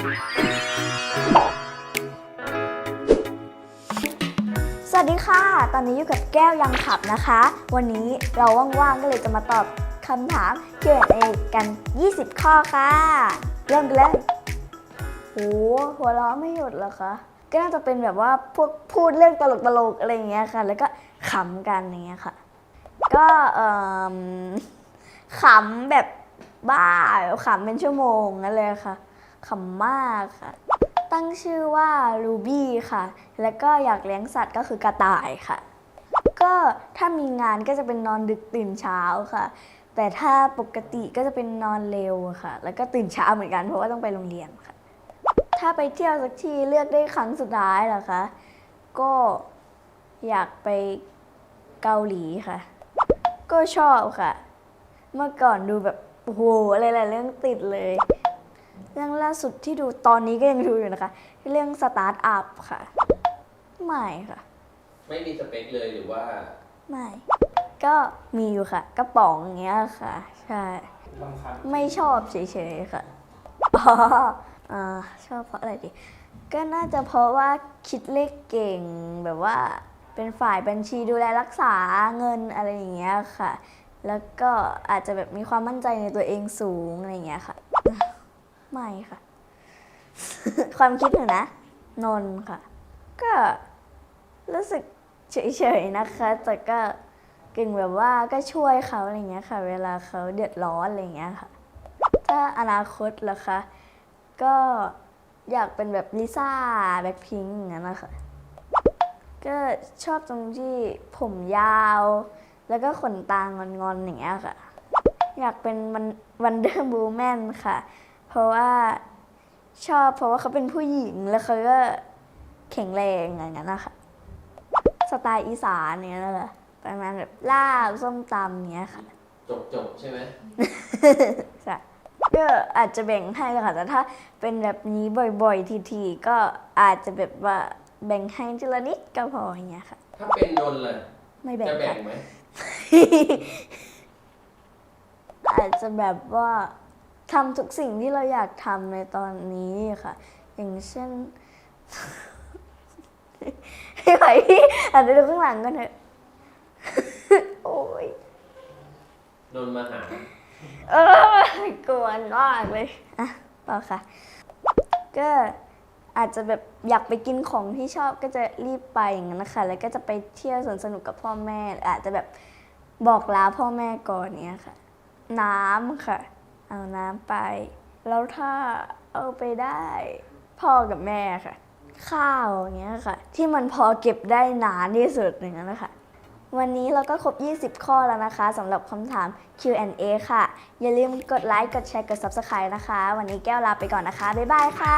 สวัสดีค่ะ ตอนนี้อยู่กับแก้วยังขับนะคะ วันนี้เราว่างๆ ก็เลยจะมาตอบคำถาม Q&A กัน 20 ข้อค่ะ เริ่มกันเลยโหหัวเราะไม่หยุดเหรอคะ ก็น่าจะเป็นแบบว่าพวกพูดเรื่องตลกๆ อะไรอย่างเงี้ยค่ะ แล้วก็ขำกันอย่างเงี้ยค่ะ ก็เอ่มขำแบบบ้าขำเป็นชั่วโมงนั่นเลยค่ะ ขำมากค่ะ ตั้งชื่อว่ารูบี้ค่ะ แล้วก็อยากเลี้ยงสัตว์ก็คือกระต่ายค่ะ ก็ถ้ามีงานก็จะเป็นนอนดึกตื่นเช้าค่ะ แต่ถ้าปกติก็จะเป็นนอนเร็วค่ะ แล้วก็ตื่นเช้าเหมือนกันเพราะว่าต้องไปโรงเรียนค่ะ ถ้าไปเที่ยวสักทีเลือกได้ครั้งสุดท้ายเหรอคะ ก็อยากไปเกาหลีค่ะ ก็ชอบค่ะ เมื่อก่อนดูแบบโอ้โหอะไรหลายเรื่องติดเลย เรื่องล่าสุดที่ดูตอนนี้ก็ยังดูอยู่นะคะ เรื่องสตาร์ทอัพค่ะ ไม่ค่ะ ไม่มีสเปคเลยหรือว่า ไม่ ก็มีอยู่ค่ะ กระป๋องอย่างเงี้ยค่ะ ใช่ บางครั้งไม่ชอบเฉยๆค่ะอ๋ออ่าชอบเพราะอะไรดี ก็น่าจะเพราะว่าคิดเลขเก่งแบบว่า เป็นฝ่ายบัญชีดูแลรักษาเงินอะไรอย่างเงี้ยค่ะ แล้วก็อาจจะแบบมีความมั่นใจในตัวเองสูงอะไรอย่างเงี้ยค่ะ ไม่ค่ะ ความคิดหนูนะ นนค่ะ ก็รู้สึกเฉยๆนะคะ แต่ก็กึ่งแบบว่าก็ช่วยเขาอะไรเงี้ยค่ะ เวลาเขาเดือดร้อนอะไรเงี้ยค่ะ ถ้าอนาคตล่ะคะ ก็อยากเป็นแบบลิซ่าแบ็คพิงค์อย่างนั้นนะคะก็ชอบตรงที่ผมยาว แล้วก็ขนตางอนๆอย่างเงี้ยค่ะ อยากเป็นวันวันเดอร์บูแมนค่ะ เพราะว่าชอบเพราะว่าเขาเป็นผู้หญิงแล้วเขาก็แข็งแรงอย่างนั้นนะคะสไตล์อีสานเนี้ยนะคะประมาณแบบลาบส้มตำเนี้ยค่ะ จบจบใช่ไหมใช่ก็อาจจะแบ่งให้ค่ะแต่ถ้าเป็นแบบนี้บ่อยๆ ทีๆ ก็อาจจะแบบว่าแบ่งให้ทีละนิดก็พออย่างเงี้ยค่ะ ถ้าเป็นนนท์เลยไม่แบ่งจะแบ่ค่ะงไหมอาจจะแบบว่า ทำทุกสิ่งที่เราอยากทำในตอนนี้ค่ะ อย่างเช่นไม่ไหวพี่อาจจะดูข้างหลังกันเถอะโอ้ยนนท์มาหา เออกวนมากเลย อะต่อค่ะ ก็อาจจะแบบอยากไปกินของที่ชอบก็จะรีบไปอย่างนั้นนะคะ แล้วก็จะไปเที่ยวสวนสนุกกับพ่อแม่ อาจจะแบบบอกลาพ่อแม่ก่อนเนี้ยค่ะ น้ำค่ะ เอาน้ำไป แล้วถ้าเอาไปได้ พ่อกับแม่ค่ะ ข้าวอย่างเงี้ยค่ะ ที่มันพอเก็บได้นานที่สุดอย่างนั้นนะคะวันนี้เราก็ครบ 20 ข้อแล้วนะคะสำหรับคำถาม Q&A ค่ะ อย่าลืมกดไลค์ กดแชร์ กด Subscribe นะคะ วันนี้แก้วลาไปก่อนนะคะ บ๊ายบายค่ะ